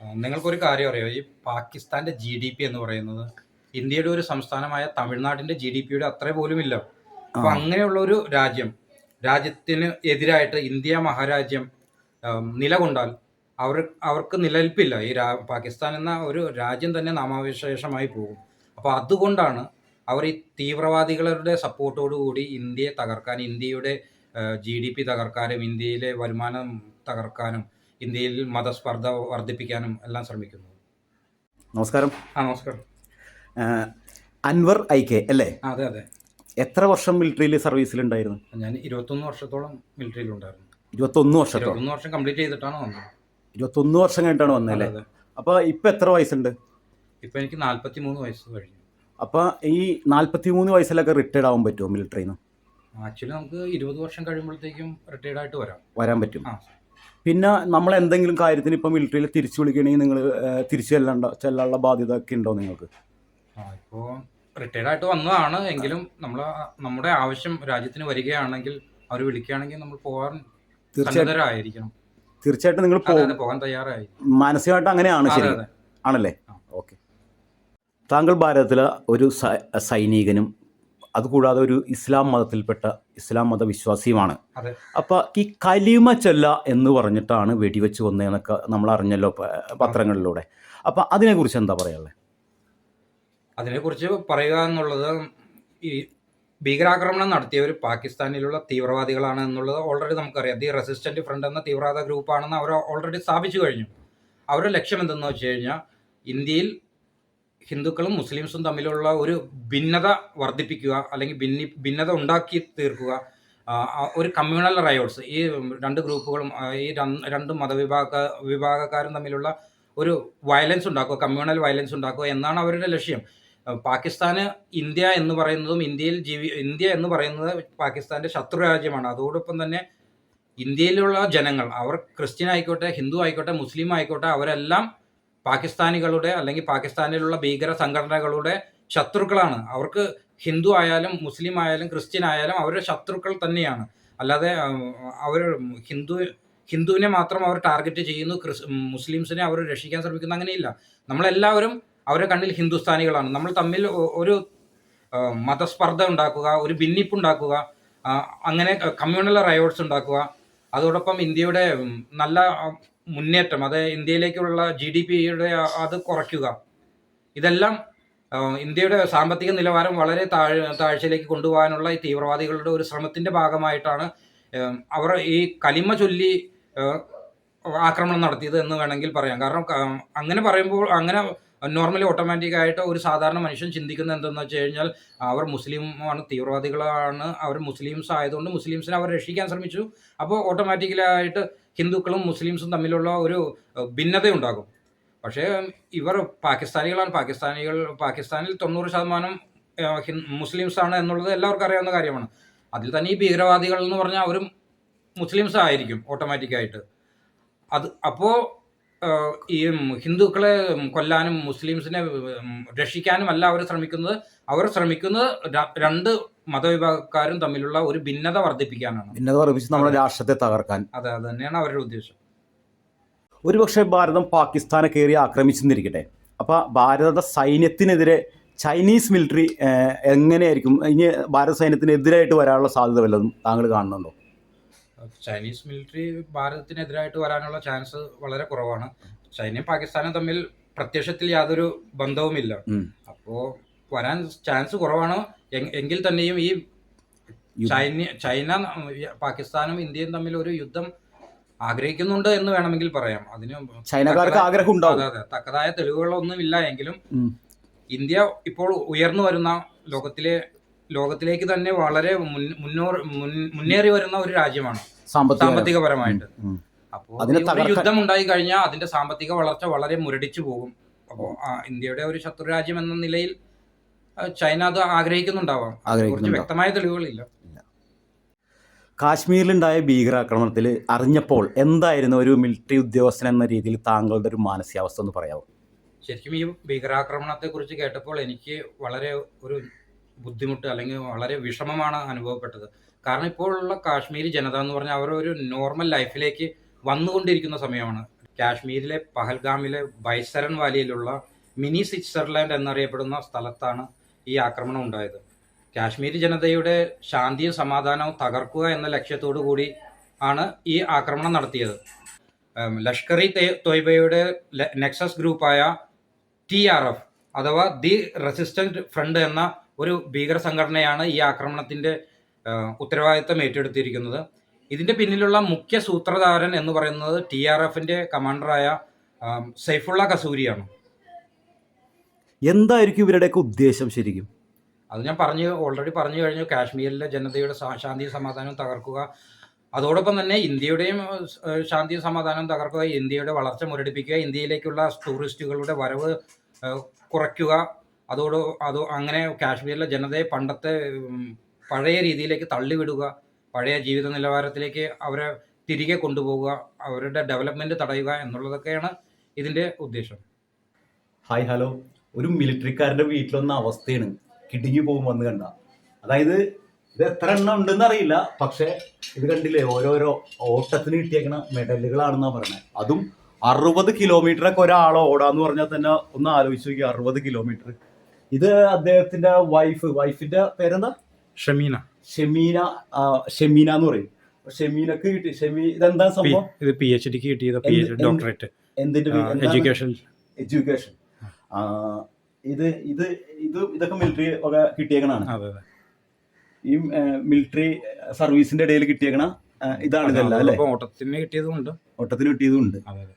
നിങ്ങൾക്കൊരു കാര്യം അറിയോ? ഈ പാകിസ്ഥാന്റെ ജി ഡി പി എന്ന് പറയുന്നത് ഇന്ത്യയുടെ ഒരു സംസ്ഥാനമായ തമിഴ്നാടിന്റെ ജി ഡി പിയുടെ അത്ര പോലും ഇല്ല അപ്പൊ അങ്ങനെയുള്ള ഒരു രാജ്യം രാജ്യത്തിന് എതിരായിട്ട് ഇന്ത്യ മഹാരാജ്യം നിലകൊണ്ടാൽ അവർ അവർക്ക് നിലനിൽപ്പില്ല. ഈ രാ പാകിസ്ഥാൻ എന്ന ഒരു രാജ്യം തന്നെ നാമാവിശേഷമായി പോകും. അപ്പോൾ അതുകൊണ്ടാണ് അവർ ഈ തീവ്രവാദികളുടെ സപ്പോർട്ടോടുകൂടി ഇന്ത്യയെ തകർക്കാൻ ഇന്ത്യയുടെ ജി ഡി പി തകർക്കാനും ഇന്ത്യയിലെ വരുമാനം തകർക്കാനും ഇന്ത്യയിൽ മതസ്പർദ്ധ വർദ്ധിപ്പിക്കാനും എല്ലാം ശ്രമിക്കുന്നത് നമസ്കാരം. ആ നമസ്കാരം. അൻവർ ഐ കെ അല്ലേ? അതെ അതെ. എത്ര വർഷം മിലിറ്ററിയിൽ സർവീസിലുണ്ടായിരുന്നു? ഞാൻ ഇരുപത്തൊന്ന് വർഷത്തോളം മിലിറ്ററിയിലുണ്ടായിരുന്നു. ഇരുപത്തൊന്ന് വർഷത്തോളം? ഇരുപത്തൊന്ന് വർഷം കംപ്ലീറ്റ് ചെയ്തിട്ടാണ് വന്നത്. ഇരുപത്തൊന്ന് വർഷം കഴിഞ്ഞിട്ടാണ് വന്നത് അല്ലേ? അപ്പോൾ ഇപ്പം എത്ര വയസ്സുണ്ട്? ഇപ്പൊ എനിക്ക് നാല്പത്തി മൂന്ന് വയസ്സ് കഴിഞ്ഞു. അപ്പോൾ ഈ നാൽപ്പത്തി മൂന്ന് വയസ്സിലൊക്കെ റിട്ടയർഡ് ആവാൻ പറ്റുമോ മിലിറ്ററിയിൽ നിന്ന് ആക്ച്വലി നമുക്ക് ഇരുപത് വർഷം കഴിയുമ്പോഴത്തേക്കും റിട്ടയർഡ് ആയിട്ട് വരാം. വരാൻ പറ്റും. ആ പിന്നെ നമ്മൾ എന്തെങ്കിലും കാര്യത്തിന് ഇപ്പോൾ മിലിറ്ററിയിൽ തിരിച്ചു വിളിക്കണമെങ്കിൽ നിങ്ങൾ തിരിച്ചു ചെല്ലണ്ട ചെല്ലാനുള്ള ബാധ്യത ഒക്കെ ഉണ്ടോ നിങ്ങൾക്ക്? ആ ഇപ്പോൾ റിട്ടയർഡ് ആയിട്ട് വന്നതാണ്. എങ്കിലും നമ്മൾ നമ്മുടെ ആവശ്യം രാജ്യത്തിന് വരികയാണെങ്കിൽ അവർ വിളിക്കുകയാണെങ്കിൽ നമ്മൾ പോകാൻ തീർച്ചയായിട്ടും. തീർച്ചയായിട്ടും നിങ്ങൾ പോകാൻ തയ്യാറായി മാനസികമായിട്ട് അങ്ങനെയാണ് ശരി. ആണല്ലേ. ഓക്കെ. താങ്കൾ ഭാരതത്തിലെ ഒരു സൈനികനും അതുകൂടാതെ ഒരു ഇസ്ലാം മതത്തിൽപ്പെട്ട ഇസ്ലാം മതവിശ്വാസിയുമാണ്. അപ്പോൾ ഈ കലിമ ചൊല്ല എന്ന് പറഞ്ഞിട്ടാണ് വെടിവെച്ച് കൊന്നതെന്നൊക്കെ നമ്മൾ അറിഞ്ഞല്ലോ പത്രങ്ങളിലൂടെ. അപ്പോൾ അതിനെക്കുറിച്ച് എന്താ പറയാനുള്ളത് അതിനെക്കുറിച്ച് പറയുക എന്നുള്ളത് ഈ ഭീകരാക്രമണം നടത്തിയവർ പാകിസ്ഥാനിലുള്ള തീവ്രവാദികളാണ് എന്നുള്ളത് ഓൾറെഡി നമുക്കറിയാം. ദി റെസിസ്റ്റന്റ് ഫ്രണ്ട് എന്ന തീവ്രവാദ ഗ്രൂപ്പാണെന്ന് അവർ ഓൾറെഡി സ്ഥാപിച്ചു കഴിഞ്ഞു. അവരുടെ ലക്ഷ്യം എന്തെന്ന് വെച്ച് കഴിഞ്ഞാൽ ഇന്ത്യയിൽ ഹിന്ദുക്കളും മുസ്ലിംസും തമ്മിലുള്ള ഒരു ഭിന്നത വർദ്ധിപ്പിക്കുക അല്ലെങ്കിൽ ഭിന്നി ഭിന്നത ഉണ്ടാക്കി തീർക്കുക ഒരു കമ്മ്യൂണൽ റയോട്ട്സ് ഈ രണ്ട് ഗ്രൂപ്പുകളും ഈ രണ്ട് മതവിഭാഗ വിഭാഗക്കാരും തമ്മിലുള്ള ഒരു വയലൻസ് ഉണ്ടാക്കുക കമ്മ്യൂണൽ വയലൻസ് ഉണ്ടാക്കുക എന്നാണ് അവരുടെ ലക്ഷ്യം. പാകിസ്ഥാന് ഇന്ത്യ എന്ന് പറയുന്നതും ഇന്ത്യയിൽ ജീവി ഇന്ത്യ എന്ന് പറയുന്നത് പാകിസ്ഥാന്റെ ശത്രു രാജ്യമാണ്. അതോടൊപ്പം തന്നെ ഇന്ത്യയിലുള്ള ജനങ്ങൾ അവർ ക്രിസ്ത്യൻ ആയിക്കോട്ടെ ഹിന്ദു ആയിക്കോട്ടെ മുസ്ലിം ആയിക്കോട്ടെ അവരെല്ലാം പാകിസ്ഥാനികളുടെ അല്ലെങ്കിൽ പാകിസ്ഥാനിലുള്ള ഭീകര സംഘടനകളുടെ ശത്രുക്കളാണ്. അവർക്ക് ഹിന്ദു ആയാലും മുസ്ലിം ആയാലും ക്രിസ്ത്യൻ ആയാലും അവരുടെ ശത്രുക്കൾ തന്നെയാണ്. അല്ലാതെ അവർ ഹിന്ദു ഹിന്ദുവിനെ മാത്രം അവർ ടാർഗറ്റ് ചെയ്യുന്നു ക്രിസ് മുസ്ലിംസിനെ അവർ രക്ഷിക്കാൻ ശ്രമിക്കുന്നു അങ്ങനെയില്ല. നമ്മളെല്ലാവരും അവരുടെ കണ്ണിൽ ഹിന്ദുസ്ഥാനികളാണ്. നമ്മൾ തമ്മിൽ ഒരു മതസ്പർദ്ധ ഉണ്ടാക്കുക ഒരു ഭിന്നിപ്പ് ഉണ്ടാക്കുക അങ്ങനെ കമ്മ്യൂണൽ റയോട്ട്സ് ഉണ്ടാക്കുക. അതോടൊപ്പം ഇന്ത്യയുടെ നല്ല മുന്നേറ്റം അത് ഇന്ത്യയിലേക്കുള്ള ജി ഡി പിയുടെ അത് കുറയ്ക്കുക. ഇതെല്ലാം ഇന്ത്യയുടെ സാമ്പത്തിക നിലവാരം വളരെ താഴ് താഴ്ചയിലേക്ക് കൊണ്ടുപോകാനുള്ള ഈ തീവ്രവാദികളുടെ ഒരു ശ്രമത്തിന്റെ ഭാഗമായിട്ടാണ് അവർ ഈ കലിമ ചൊല്ലി ആക്രമണം നടത്തിയത് എന്ന് വേണമെങ്കിൽ പറയാം. കാരണം അങ്ങനെ പറയുമ്പോൾ അങ്ങനെ നോർമലി ഓട്ടോമാറ്റിക് ആയിട്ട് ഒരു സാധാരണ മനുഷ്യൻ ചിന്തിക്കുന്നത് എന്തെന്ന് വെച്ച് കഴിഞ്ഞാൽ അവർ മുസ്ലിമാണ് തീവ്രവാദികളാണ് അവർ മുസ്ലിംസ് ആയതുകൊണ്ട് മുസ്ലിംസിനെ അവർ രക്ഷിക്കാൻ ശ്രമിച്ചു. അപ്പോൾ ഓട്ടോമാറ്റിക്കലായിട്ട് ഹിന്ദുക്കളും മുസ്ലിംസും തമ്മിലുള്ള ഒരു ഭിന്നതയുണ്ടാകും. പക്ഷേ ഇവർ പാകിസ്ഥാനികളാണ്. പാകിസ്ഥാനികൾ പാകിസ്ഥാനിൽ തൊണ്ണൂറ് ശതമാനം ഏഹ്, ഹിൻ- മുസ്ലിംസ് ആണ് എന്നുള്ളത് എല്ലാവർക്കും അറിയാവുന്ന കാര്യമാണ്. അതിൽ തന്നെ ഈ ഭീകരവാദികൾ എന്ന് പറഞ്ഞാൽ അവരും മുസ്ലിംസ് ആയിരിക്കും ഓട്ടോമാറ്റിക്കായിട്ട് അത് അപ്പോൾ ഈ ഹിന്ദുക്കളെ കൊല്ലാനും മുസ്ലിംസിനെ രക്ഷിക്കാനും അല്ല അവർ ശ്രമിക്കുന്നത്. അവർ ശ്രമിക്കുന്നത് രണ്ട് മതവിഭാഗക്കാരും തമ്മിലുള്ള ഒരു ഭിന്നത വർദ്ധിപ്പിക്കാനാണ്. ഭിന്നത വർദ്ധിപ്പിച്ച് നമ്മുടെ രാഷ്ട്രത്തെ തകർക്കാൻ. അതെ അത് തന്നെയാണ് അവരുടെ ഉദ്ദേശം. ഒരുപക്ഷെ ഭാരതം പാകിസ്ഥാനെ കയറി ആക്രമിച്ചെന്നിരിക്കട്ടെ അപ്പോൾ ഭാരത സൈന്യത്തിനെതിരെ ചൈനീസ് മിലിറ്ററി എങ്ങനെയായിരിക്കും? ഇനി ഭാരത സൈന്യത്തിനെതിരായിട്ട് വരാനുള്ള സാധ്യത വല്ലതും താങ്കൾ കാണുന്നുണ്ടോ? ചൈനീസ് മിലിറ്ററി ഭാരതത്തിനെതിരായിട്ട് വരാനുള്ള ചാൻസ് വളരെ കുറവാണ്. ചൈനയും പാകിസ്ഥാനും തമ്മിൽ പ്രത്യക്ഷത്തിൽ യാതൊരു ബന്ധവുമില്ല. അപ്പോ അപ്പോൾ വരാൻ ചാൻസ് കുറവാണ്. എങ്കിൽ തന്നെയും ഈ ചൈന ചൈന പാകിസ്ഥാനും ഇന്ത്യയും തമ്മിൽ ഒരു യുദ്ധം ആഗ്രഹിക്കുന്നുണ്ട് എന്ന് വേണമെങ്കിൽ പറയാം. അതിന് ചൈനക്കാർക്ക് ആഗ്രഹം ഉണ്ടാവും അതെ അതെ. തക്കതായ തെളിവുകളൊന്നും ഇല്ല എങ്കിലും ഇന്ത്യ ഇപ്പോൾ ഉയർന്നു വരുന്ന ലോകത്തിലെ ലോകത്തിലേക്ക് തന്നെ വളരെ മുന്നോ മുന്നേറി വരുന്ന ഒരു രാജ്യമാണ്. സാമ്പത്തികപരമായിട്ട്. അപ്പോ അപ്പോൾ യുദ്ധം ഉണ്ടായി കഴിഞ്ഞാൽ അതിന്റെ സാമ്പത്തിക വളർച്ച വളരെ മുരടിച്ചു പോകും. അപ്പോ ഇന്ത്യയുടെ ഒരു ശത്രു രാജ്യം എന്ന നിലയിൽ ചൈന അത് ആഗ്രഹിക്കുന്നുണ്ടാവാം. കുറച്ച് വ്യക്തമായ തെളിവുകളില്ല. കാശ്മീരിലുണ്ടായ ഭീകരാക്രമണത്തിൽ അറിഞ്ഞപ്പോൾ എന്തായിരുന്നു ഒരു മിലിറ്ററി ഉദ്യോഗസ്ഥൻ എന്ന രീതിയിൽ താങ്കളുടെ ഒരു മാനസികാവസ്ഥ എന്ന് പറയാമോ ശരിക്കും ഈ ഭീകരാക്രമണത്തെ കുറിച്ച് കേട്ടപ്പോൾ എനിക്ക് വളരെ ഒരു ബുദ്ധിമുട്ട് അല്ലെങ്കിൽ വളരെ വിഷമമാണ് അനുഭവപ്പെട്ടത്. കാരണം ഇപ്പോഴുള്ള കാശ്മീരി ജനത എന്ന് പറഞ്ഞാൽ അവരൊരു നോർമൽ ലൈഫിലേക്ക് വന്നുകൊണ്ടിരിക്കുന്ന സമയമാണ്. കാശ്മീരിലെ പഹൽഗാമിലെ ബൈസരൻ വാലിയിലുള്ള മിനി സ്വിറ്റ്സർലാൻഡ് എന്നറിയപ്പെടുന്ന സ്ഥലത്താണ് ഈ ആക്രമണം ഉണ്ടായത്. കാശ്മീരി ജനതയുടെ ശാന്തിയും സമാധാനവും തകർക്കുക എന്ന ലക്ഷ്യത്തോടു കൂടി ആണ് ഈ ആക്രമണം നടത്തിയത്. ലഷ്കർ ഇ തൊയ്ബയുടെ നെക്സസ് ഗ്രൂപ്പായ ടി ആർ എഫ് അഥവാ ദി റെസിസ്റ്റന്റ് ഫ്രണ്ട് എന്ന ഒരു ഭീകര സംഘടനയാണ് ഈ ആക്രമണത്തിന്റെ ആ, ഉത്തരവാദിത്തം ഏറ്റെടുത്തിരിക്കുന്നത്. ഇതിന്റെ പിന്നിലുള്ള മുഖ്യ സൂത്രധാരൻ എന്ന് പറയുന്നത് ടി ആർ എഫിന്റെ കമാൻഡറായ സൈഫുള്ള കസൂരിയാണ്. എന്തായിരിക്കും ഇവരുടെയൊക്കെ ഉദ്ദേശം ശരിക്കും? അത് ഞാൻ പറഞ്ഞു ഓൾറെഡി പറഞ്ഞു കഴിഞ്ഞു. കാശ്മീരിലെ ജനതയുടെ ശാന്തി സമാധാനം സമാധാനവും തകർക്കുക. അതോടൊപ്പം തന്നെ ഇന്ത്യയുടെയും ശാന്തി സമാധാനം സമാധാനവും തകർക്കുക ഇന്ത്യയുടെ വളർച്ച മുരടിപ്പിക്കുക ഇന്ത്യയിലേക്കുള്ള ടൂറിസ്റ്റുകളുടെ വരവ് കുറയ്ക്കുക. അതോട് അത് അങ്ങനെ കാശ്മീരിലെ ജനതയെ പണ്ടത്തെ പഴയ രീതിയിലേക്ക് തള്ളിവിടുക പഴയ ജീവിത നിലവാരത്തിലേക്ക് അവരെ തിരികെ കൊണ്ടുപോകുക അവരുടെ ഡെവലപ്മെന്റ് തടയുക എന്നുള്ളതൊക്കെയാണ് ഇതിന്റെ ഉദ്ദേശം. ഹായ് ഹലോ ഒരു മിലിറ്ററിക്കാരന്റെ വീട്ടിലൊന്ന അവസ്ഥയാണ്. കിടുങ്ങി പോകും വന്ന് കണ്ട. അതായത് ഇത് എത്ര എണ്ണം ഉണ്ടെന്ന് അറിയില്ല. പക്ഷെ ഇത് കണ്ടില്ലേ ഓരോരോ ഓട്ടത്തിന് കിട്ടിയേക്കണ മെഡലുകളാണെന്നാണ് പറയുന്നത് അതും അറുപത് കിലോമീറ്റർ ഒക്കെ ഒരാൾ ഓടാന്ന് പറഞ്ഞാൽ തന്നെ ഒന്ന് ആലോചിച്ച് നോക്കി അറുപത് കിലോമീറ്റർ ഇത് അദ്ദേഹത്തിന്റെ വൈഫ് വൈഫിന്റെ പേരെന്താ? ഷമീന. ഷമീന ഷമീന എന്ന് പറയും. ഷെമീനക്ക് കിട്ടി. ഷെമി ഇതെന്താ സംഭവം? ഇത് പി എച്ച് ഡിക്ക് കിട്ടിയത് പി എച്ച് ഡോക്ടറേറ്റ് എന്തിന്റെ എഡ്യൂക്കേഷൻ എഡ്യൂക്കേഷൻ ഇത് ഇത് ഇത് ഇതൊക്കെ മിലിറ്ററി ഒക്കെ കിട്ടിയേക്കണാണ് ഈ മിലിറ്ററി സർവീസിന്റെ ഇടയിൽ കിട്ടിയേക്കണ ഇതാണ് ഇതല്ല അല്ലെ? ഓട്ടത്തിന് കിട്ടിയതും ഉണ്ട്. ഓട്ടത്തിന് കിട്ടിയതും ഉണ്ട്. അതെ അതെ.